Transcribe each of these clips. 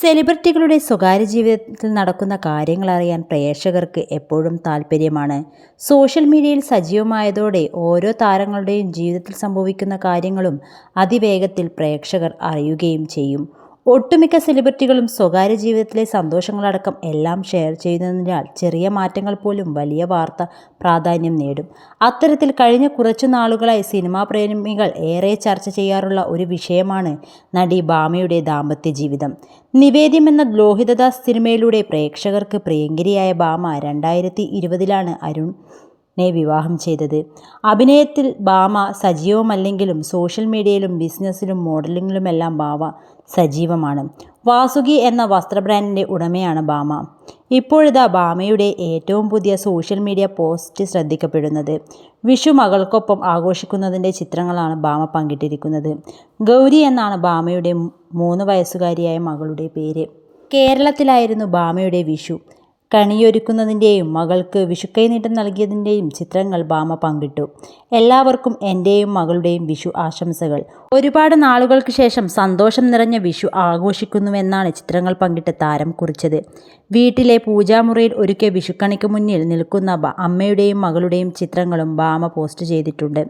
സെലിബ്രിറ്റികളുടെ സ്വകാര്യ ജീവിതത്തിൽ നടക്കുന്ന കാര്യങ്ങൾ അറിയാൻ പ്രേക്ഷകർക്ക് എപ്പോഴും താല്പര്യമാണ്. സോഷ്യൽ മീഡിയയിൽ സജീവമായതോടെ ഓരോ താരങ്ങളുടെയും ജീവിതത്തിൽ സംഭവിക്കുന്ന കാര്യങ്ങളും അതിവേഗത്തിൽ പ്രേക്ഷകർ അറിയുകയും ചെയ്യും. ഒട്ടുമിക്ക സെലിബ്രിറ്റികളും സ്വകാര്യ ജീവിതത്തിലെ സന്തോഷങ്ങളടക്കം എല്ലാം ഷെയർ ചെയ്യുന്നതിനാൽ ചെറിയ മാറ്റങ്ങൾ പോലും വലിയ വാർത്ത പ്രാധാന്യം നേടും. അത്തരത്തിൽ കഴിഞ്ഞ കുറച്ചു നാളുകളായി സിനിമാ പ്രേമികൾ ഏറെ ചർച്ച ചെയ്യാറുള്ള ഒരു വിഷയമാണ് നടി ഭാമയുടെ ദാമ്പത്യ ജീവിതം. നിവേദ്യം എന്ന ലോഹിതദാസ് സിനിമയിലൂടെ പ്രേക്ഷകർക്ക് പ്രിയങ്കരിയായ ഭാമ രണ്ടായിരത്തി ഇരുപതിലാണ് അരുൺ നെ വിവാഹം ചെയ്തത്. അഭിനയത്തിൽ ഭാമ സജീവമല്ലെങ്കിലും സോഷ്യൽ മീഡിയയിലും ബിസിനസ്സിലും മോഡലിങ്ങിലുമെല്ലാം ഭാമ സജീവമാണ്. വാസുകി എന്ന വസ്ത്ര ബ്രാൻഡിന്റെ ഉടമയാണ് ഭാമ ഇപ്പോഴിതാ ഭാമയുടെ ഏറ്റവും പുതിയ സോഷ്യൽ മീഡിയ പോസ്റ്റ് ശ്രദ്ധിക്കപ്പെടുന്നത്. വിഷു മകൾക്കൊപ്പം ആഘോഷിക്കുന്നതിന്റെ ചിത്രങ്ങളാണ് ഭാമ പങ്കിട്ടിരിക്കുന്നത്. ഗൗരി എന്നാണ് ഭാമയുടെ മൂന്ന് വയസ്സുകാരിയായ മകളുടെ പേര്. കേരളത്തിലായിരുന്നു ഭാമയുടെ വിഷു. കണിയൊരുക്കുന്നതിന്റെയും മകൾക്ക് വിഷുക്കൈ നീട്ടം നൽകിയതിന്റെയും ചിത്രങ്ങൾ ഭാമ പങ്കിട്ടു. എല്ലാവർക്കും എന്റെയും മകളുടെയും വിഷു ആശംസകൾ. ഒരുപാട് നാളുകൾക്ക് ശേഷം സന്തോഷം നിറഞ്ഞ വിഷു ആഘോഷിക്കുന്നുവെന്നാണ് ചിത്രങ്ങൾ പങ്കിട്ട് താരം കുറിച്ചത്. വീട്ടിലെ പൂജാമുറിയിൽ ഒരുക്കിയ വിഷുക്കണിക്ക് മുന്നിൽ നിൽക്കുന്ന അമ്മയുടെയും മകളുടെയും ചിത്രങ്ങളും ബാമ പോസ്റ്റ് ചെയ്തിട്ടുണ്ട്.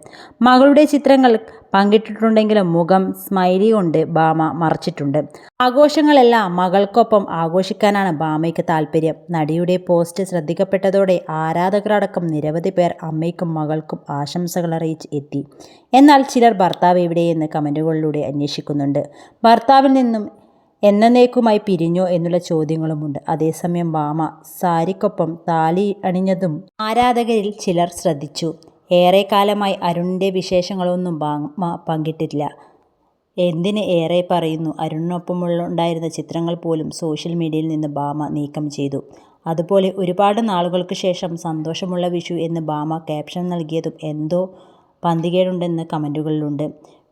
മകളുടെ ചിത്രങ്ങൾ പങ്കിട്ടിട്ടുണ്ടെങ്കിലും മുഖം സ്മൈലി കൊണ്ട് ബാമ മറച്ചിട്ടുണ്ട്. ആഘോഷങ്ങളെല്ലാം മകൾക്കൊപ്പം ആഘോഷിക്കാനാണ് ബാമയ്ക്ക് താല്പര്യം. നടിയുടെ പോസ്റ്റ് ശ്രദ്ധിക്കപ്പെട്ടതോടെ ആരാധകരടക്കം നിരവധി പേർ അമ്മയ്ക്കും മകൾക്കും ആശംസകൾ അറിയിച്ച് എത്തി. എന്നാൽ ചിലർ ഭർത്താവ് എവിടെയെന്ന് കമന്റുകളിലൂടെ അന്വേഷിക്കുന്നുണ്ട്. ഭർത്താവിൽ നിന്നും എന്നേക്കുമായി പിരിഞ്ഞോ എന്നുള്ള ചോദ്യങ്ങളുമുണ്ട്. അതേസമയം ഭാമ സാരിക്കൊപ്പം താലി അണിഞ്ഞതും ആരാധകരിൽ ചിലർ ശ്രദ്ധിച്ചു. ഏറെക്കാലമായി അരുണിന്റെ വിശേഷങ്ങളൊന്നും ഭാമ പങ്കിട്ടില്ല. എന്തിന് ഏറെ പറയുന്നു? അരുണിനൊപ്പമുള്ള ഉണ്ടായിരുന്ന ചിത്രങ്ങൾ പോലും സോഷ്യൽ മീഡിയയിൽ നിന്ന് ഭാമ നീക്കം ചെയ്തു. അതുപോലെ ഒരുപാട് നാളുകൾക്ക് ശേഷം സന്തോഷമുള്ള വിഷു എന്ന് ഭാമ ക്യാപ്ഷൻ നൽകിയതും എന്തോ പന്തികേടുണ്ടെന്ന് കമന്റുകളിലുണ്ട്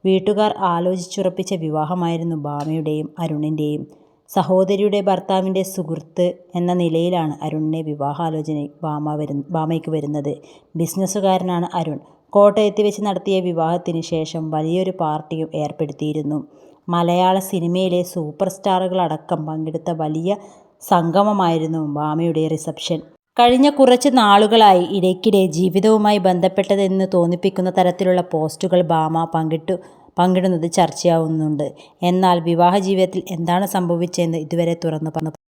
വീട്ടുകാർ ആലോചിച്ചുറപ്പിച്ച വിവാഹമായിരുന്നു ഭാമയുടെയും അരുണിന്റെയും. സഹോദരിയുടെ ഭർത്താവിന്റെ സുഹൃത്ത് എന്ന നിലയിലാണ് അരുണിനെ വിവാഹാലോചന ഭാമ വരു ഭാമയ്ക്ക് വരുന്നത്. ബിസിനസ്സുകാരനാണ് അരുൺ. കോട്ടയത്ത് വെച്ച് നടത്തിയ വിവാഹത്തിന് ശേഷം വലിയൊരു പാർട്ടിയും ഏർപ്പെടുത്തിയിരുന്നു. മലയാള സിനിമയിലെ സൂപ്പർ സ്റ്റാറുകളടക്കം പങ്കെടുത്ത വലിയ സംഗമമായിരുന്നു ഭാമയുടെ റിസപ്ഷൻ. കഴിഞ്ഞ കുറച്ച് നാളുകളായി ഇടയ്ക്കിടെ ജീവിതവുമായി ബന്ധപ്പെട്ടതെന്ന് തോന്നിപ്പിക്കുന്ന തരത്തിലുള്ള പോസ്റ്റുകൾ ഭാമ പങ്കിട്ടു പങ്കിടുന്നത് ചർച്ചയാവുന്നുണ്ട്. എന്നാൽ വിവാഹ ജീവിതത്തിൽ എന്താണ് സംഭവിച്ചതെന്ന് ഇതുവരെ തുറന്നു പറഞ്ഞു